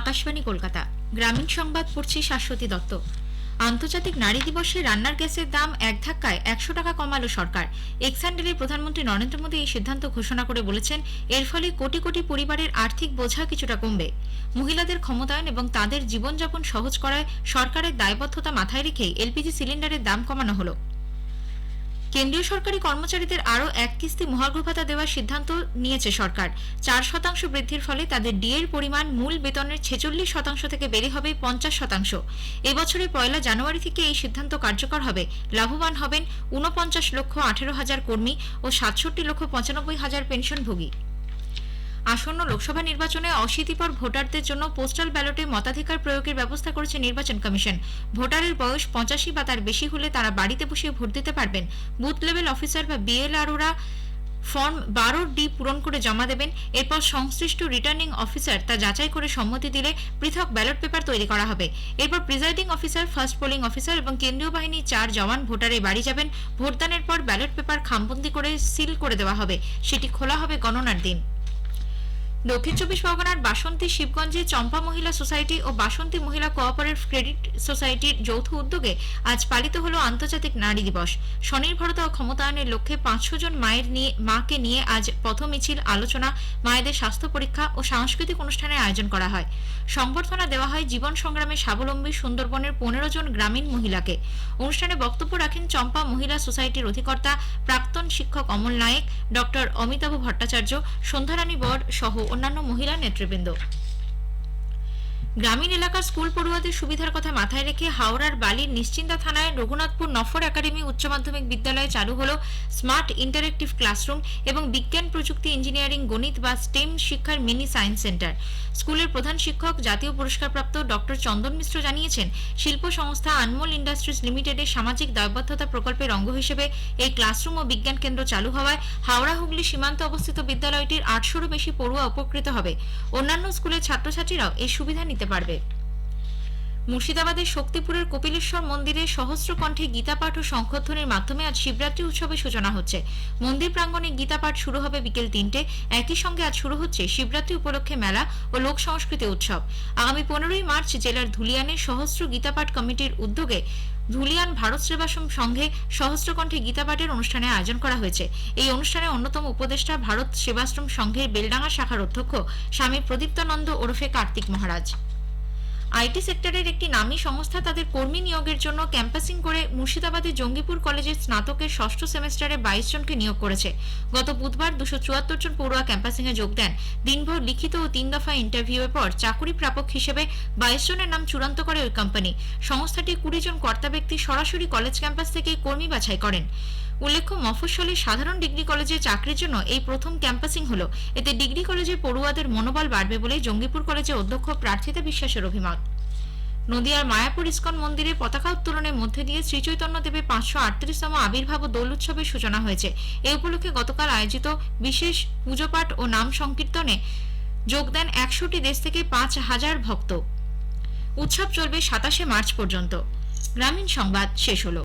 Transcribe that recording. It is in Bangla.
আকাশবাণী কলকাতা। গ্রামীণ সংবাদ পড়ছি শাশ্বতী দত্ত। আন্তর্জাতিক নারী দিবসে রান্নার গ্যাসের দাম এক ধাক্কায় একশো টাকা কমালো সরকার। এক্সান্ডেলে প্রধানমন্ত্রী নরেন্দ্র মোদী এই সিদ্ধান্ত ঘোষণা করে বলেছেন, এর ফলে কোটি কোটি পরিবারের আর্থিক বোঝা কিছুটা কমবে। মহিলাদের ক্ষমতায়ন এবং তাদের জীবনযাপন সহজ করায় সরকারের দায়বদ্ধতা মাথায় রেখেই এলপিজি সিলিন্ডারের দাম কমানো হলো। কেন্দ্রীয় সরকারি কর্মচারীদের আরও এক কিস্তি মহার্ঘ ভাতা দেওয়ার সিদ্ধান্ত নিয়েছে সরকার। চার শতাংশ বৃদ্ধির ফলে তাদের ডিএর পরিমাণ মূল বেতনের ছেচল্লিশ শতাংশ থেকে বেড়ে হবে পঞ্চাশ শতাংশ। এবছরে পয়লা জানুয়ারি থেকে এই সিদ্ধান্ত কার্যকর হবে। লাভবান হবেন ঊনপঞ্চাশ লক্ষ আঠেরো হাজার কর্মী ও সাতষট্টি লক্ষ পঁচানব্বই হাজার পেনশনভোগী। আসন্ন লোকসভা নির্বাচনে অশীতিপর ভোটারদের জন্য পোস্টাল ব্যালটে মতাধিকার প্রয়োগের ব্যবস্থা করেছে নির্বাচন কমিশন। ভোটারের বয়স পঁচাশি বা তার বেশি হলে তারা বাড়িতে বসে ভোট দিতে পারবেন। বুথ লেভেল অফিসার বা বিএলআরওরা ফর্ম বারো ডি পূরণ করে জমা দেবেন। এরপর সংশ্লিষ্ট রিটার্নিং অফিসার তা যাচাই করে সম্মতি দিলে পৃথক ব্যালট পেপার তৈরি করা হবে। এরপর presiding officer first polling officer এবং কেন্দ্রীয় বাহিনীর চার জওয়ান ভোটারের বাড়ি যাবেন। ভোটদানের পর ব্যালট পেপার খামবন্দি করে সিল করে দেওয়া হবে। সেটি খোলা হবে গণনার দিন। দক্ষিণ চব্বিশ পরগনার বাসন্তী শিবগঞ্জে চম্পা মহিলা সোসাইটি ও বাসন্তী মহিলা কোঅপারেটিভ ক্রেডিট সোসাইটির যৌথ উদ্যোগে আজ পালিত হল আন্তর্জাতিক নারী দিবস। স্বনির্ভরতা ও ক্ষমতায়নের লক্ষ্যে পাঁচশো জন মায়ের নিয়ে, মাকে নিয়ে আজ পথ মিছিল, আলোচনা, মায়েদের স্বাস্থ্য পরীক্ষা ও সাংস্কৃতিক অনুষ্ঠানের আয়োজন করা হয়। সংবর্ধনা দেওয়া হয় জীবন সংগ্রামে স্বাবলম্বী সুন্দরবনের পনেরো জন গ্রামীণ মহিলাকে। অনুষ্ঠানে বক্তব্য রাখেন চম্পা মহিলা সোসাইটির অধিকর্তা প্রাক্তন শিক্ষক অমল নায়েক, ডক্টর অমিতাভ ভট্টাচার্য, সন্ধ্যারানী বর সহ অন্যান্য মহিলা নেতৃবৃন্দ গ্রামীণ এলাকার স্কুল পড়ুয়াদের সুবিধার কথা মাথায় রেখে হাওড়ার বালির নিশ্চিন্তা থানায় রঘুনাথপুর নফর একাডেমি উচ্চ মাধ্যমিক বিদ্যালয়ে চালু হলো স্মার্ট ইন্টারেক্টিভ ক্লাসরুম এবং বিজ্ঞান প্রযুক্তি ইঞ্জিনিয়ারিং, গণিত বা স্টেম শিক্ষার মিনি সায়েন্স সেন্টার। স্কুলের প্রধান শিক্ষক, জাতীয় পুরস্কারপ্রাপ্ত ডক্টর চন্দন মিশ্র জানিয়েছেন, শিল্প সংস্থা আনমোল ইন্ডাস্ট্রিজ লিমিটেডের সামাজিক দায়বদ্ধতা প্রকল্পের অঙ্গ হিসেবে এই ক্লাসরুম ও বিজ্ঞান কেন্দ্র চালু হওয়ায় হাওড়া হুগলি সীমান্তে অবস্থিত বিদ্যালয়টির আটশোরও বেশি পড়ুয়া উপকৃত হবে। অন্যান্য স্কুলের ছাত্রছাত্রীরাও এই সুবিধা নিতে পারবে। মুর্শিদাবাদের শক্তিপুরের কপিলেশ্বর মন্দিরে সহস্র কণ্ঠে গীতাপাঠ ও শঙ্খধ্বনির মাধ্যমে আজ শিবরাত্রি উৎসবের সূচনা হচ্ছে। মন্দির প্রাঙ্গণে গীতাপাঠ শুরু হবে বিকেল তিনটে। একই সঙ্গে আজ শুরু হচ্ছে শিবরাত্রি উপলক্ষে মেলা ও লোক সংস্কৃতি উৎসব। আগামী পনেরোই মার্চ জেলার ধুলিয়ানে সহস্র গীতাপাঠ কমিটির উদ্যোগে ধুলিয়ান ভারত সেবাশ্রম সংঘে সহস্রকণ্ঠে গীতাপাঠের অনুষ্ঠানে আয়োজন করা হয়েছে। এই অনুষ্ঠানে অন্যতম উপদেষ্টা ভারত সেবাশ্রম সংঘের বেলডাঙ্গা শাখার অধ্যক্ষ স্বামী প্রদীপ্তানন্দ ওরফে কার্তিক মহারাজ। আইটি সেক্টরের একটি নামী সংস্থা তাদের কর্মী নিয়োগের জন্য ক্যাম্পাসিং করে মুর্শিদাবাদের জঙ্গিপুর কলেজের স্নাতকের ষষ্ঠ সেমেস্টারে বাইশ জনকে নিয়োগ করেছে। গত বুধবার দুশো চুয়াত্তর জন পড়ুয়া ক্যাম্পাসিং এ যোগ দেন। দিনভর লিখিত ও তিন দফা ইন্টারভিউয়ের পর চাকুরি প্রাপক হিসেবে বাইশ জনের নাম চূড়ান্ত করে ওই কোম্পানি। সংস্থাটি কুড়ি জন কর্তা ব্যক্তি সরাসরি কলেজ ক্যাম্পাস থেকে কর্মী বাছাই করেন। উল্লেখ্য, মফস্বলে সাধারণ ডিগ্রি কলেজে চাকরির জন্য এই প্রথম ক্যাম্পাসিং হলো। এতে ডিগ্রি কলেজের পড়ুয়াদের মনোবল বাড়বে বলে জঙ্গিপুর কলেজে অধ্যক্ষ প্রার্থিতা বিশ্বাসের অভিমত। নদিয়ার মায়াপুর ইস্কন মন্দিরে পতাকা উত্তোলনের মধ্যে দিয়ে শ্রীচৈতন্য দেবের পাঁচশো আটত্রিশতম আবির্ভাব দোল উৎসবের সূচনা হয়েছে। এই উপলক্ষে গতকাল আয়োজিত বিশেষ পুজোপাঠ ও নাম সংকীর্তনে যোগ দেন একশোটি দেশ থেকে পাঁচ হাজার ভক্ত। উৎসব চলবে সাতাশে মার্চ পর্যন্ত। গ্রামীণ সংবাদ শেষ হলো।